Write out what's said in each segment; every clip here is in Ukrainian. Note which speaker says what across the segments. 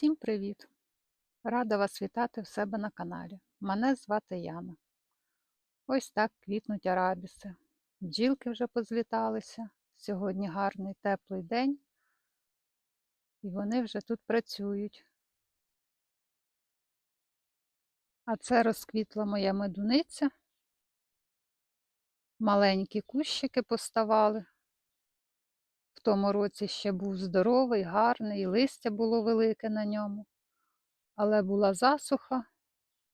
Speaker 1: Усім привіт! Рада вас вітати в себе на каналі. Мене звати Яна. Ось так квітнуть арабіси. Бджілки вже позліталися. Сьогодні гарний теплий день, і вони вже тут працюють. А це розквітла моя медуниця. Маленькі кущики поставали. В тому році ще був здоровий, гарний, листя було велике на ньому. Але була засуха,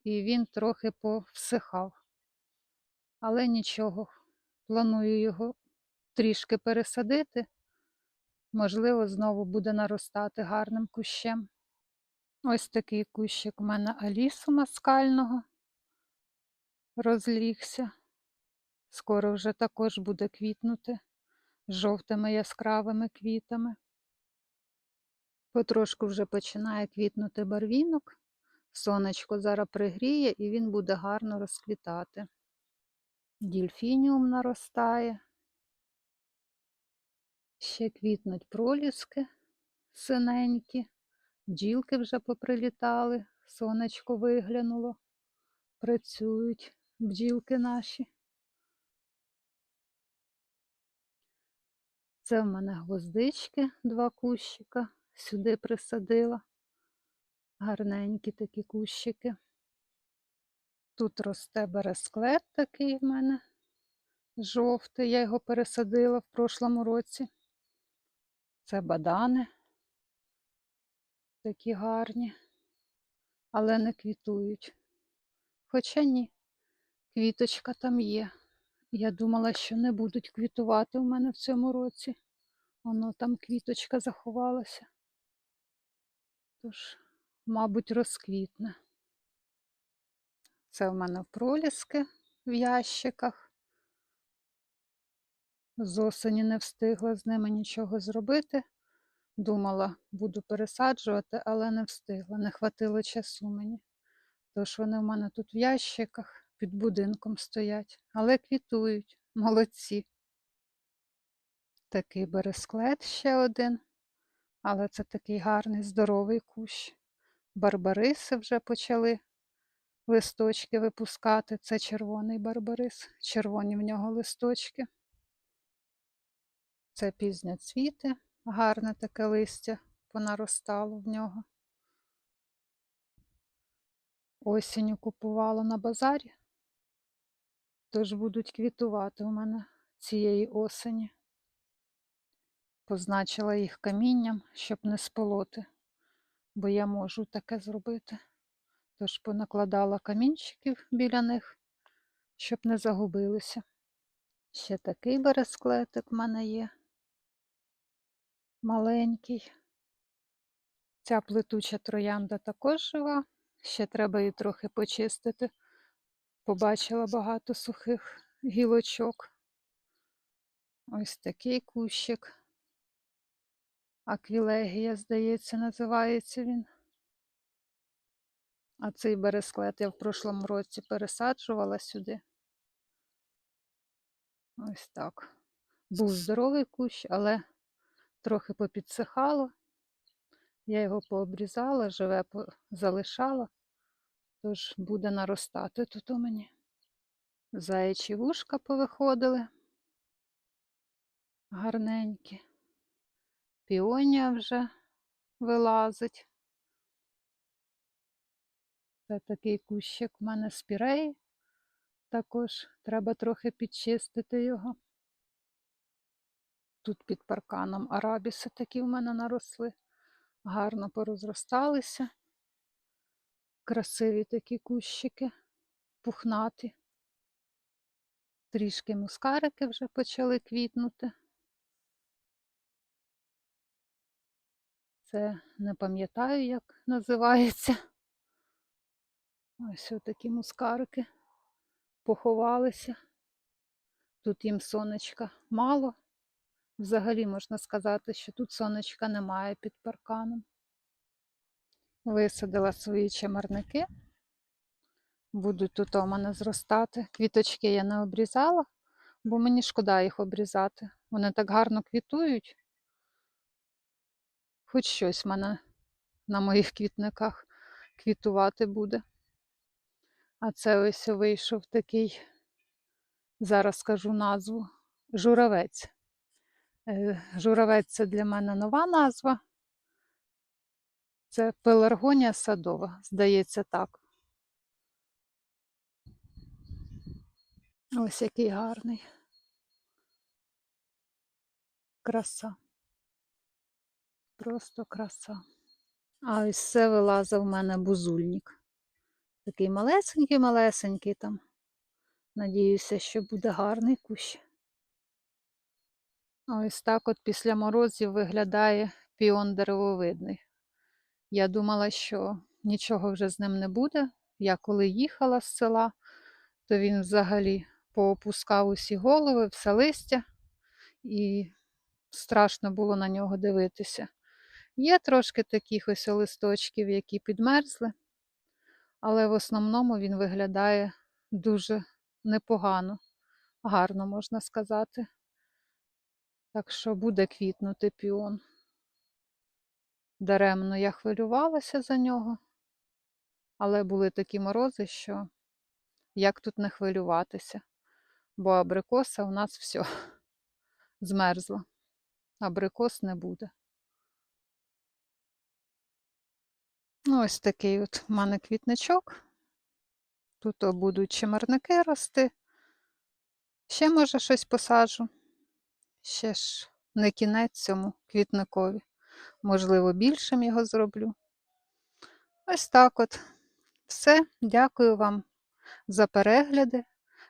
Speaker 1: і він трохи повсихав. Але нічого, планую його трішки пересадити. Можливо, знову буде наростати гарним кущем. Ось такий кущик у мене алісу маскального розлігся. Скоро вже також буде квітнути жовтими яскравими квітами. Потрошку вже починає квітнути барвінок. Сонечко зараз пригріє і він буде гарно розквітати. Дільфініум наростає. Ще квітнуть проліски синенькі, бджілки вже поприлітали, сонечко виглянуло, працюють бджілки наші. Це в мене гвоздички, два кущика, сюди присадила. Гарненькі такі кущики. Тут росте бересклет такий в мене жовтий, я його пересадила в прошлому році. Це бадани, такі гарні, але не квітують. Хоча ні, квіточка там є. Я думала, що не будуть квітувати у мене в цьому році. Воно там квіточка заховалася. Тож, мабуть, розквітне. Це в мене проліски в ящиках. З осені не встигла з ними нічого зробити. Думала, буду пересаджувати, але не встигла, не хватило часу мені. Тож вони в мене тут в ящиках під будинком стоять, але квітують, молодці. Такий бересклет ще один, але це такий гарний здоровий кущ. Барбариси вже почали листочки випускати. Це червоний барбарис, червоні в нього листочки. Це пізняцвіти, гарне таке листя понаростало в нього. Осінню купувала на базарі, тож будуть квітувати у мене цієї осені. Позначила їх камінням, щоб не сполоти, бо я можу таке зробити. Тож понакладала камінчиків біля них, щоб не загубилися. Ще такий бересклетик в мене є. Маленький. Ця плетуча троянда також жива. Ще треба її трохи почистити. Побачила багато сухих гілочок. Ось такий кущик. Аквілегія, здається, називається він. А цей бересклет я в прошлому році пересаджувала сюди. Ось так. Був здоровий кущ, але трохи попідсихало. Я його пообрізала, живе залишала, тож буде наростати тут у мені. Заячі вушка повиходили. Гарненькі. Піонія вже вилазить. Це такий кущик в мене спірей. Також треба трохи підчистити його. Тут під парканом арабіси такі в мене наросли, гарно порозросталися. Красиві такі кущики, пухнаті. Трішки мускарики вже почали квітнути. Це не пам'ятаю, як називається. Ось такі мускарики поховалися. Тут їм сонечка мало. Взагалі можна сказати, що тут сонечка немає під парканом. Висадила свої чимарники. Будуть тут у мене зростати. Квіточки я не обрізала, бо мені шкода їх обрізати. Вони так гарно квітують. Хоч щось в мене на моїх квітниках квітувати буде. А це ось вийшов такий, зараз скажу назву, журавець. Е, Журавець це для мене нова назва. Це пеларгонія садова, здається так. Ось який гарний. Краса. Просто краса. А ось це вилазив в мене бузульник. Такий малесенький-малесенький там. Надіюся, що буде гарний кущ. Ось так от після морозів виглядає піон деревовидний. Я думала, що нічого вже з ним не буде. Я коли їхала з села, то він взагалі поопускав усі голови, все листя, і страшно було на нього дивитися. Є трошки таких ось листочків, які підмерзли, але в основному він виглядає дуже непогано, гарно можна сказати. Так що буде квітнути піон. Даремно я хвилювалася за нього, але були такі морози, що як тут не хвилюватися, бо абрикоса у нас все змерзла. Абрикос не буде. Ну, ось такий от в мене квітничок. Тут будуть чимерники рости. Ще, може, щось посаджу. Ще ж не кінець цьому квітникові. Можливо, більшим його зроблю. Ось так от. Все. Дякую вам за перегляди.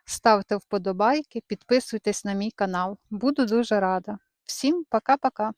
Speaker 1: Ставте вподобайки, підписуйтесь на мій канал. Буду дуже рада. Всім пока-пока.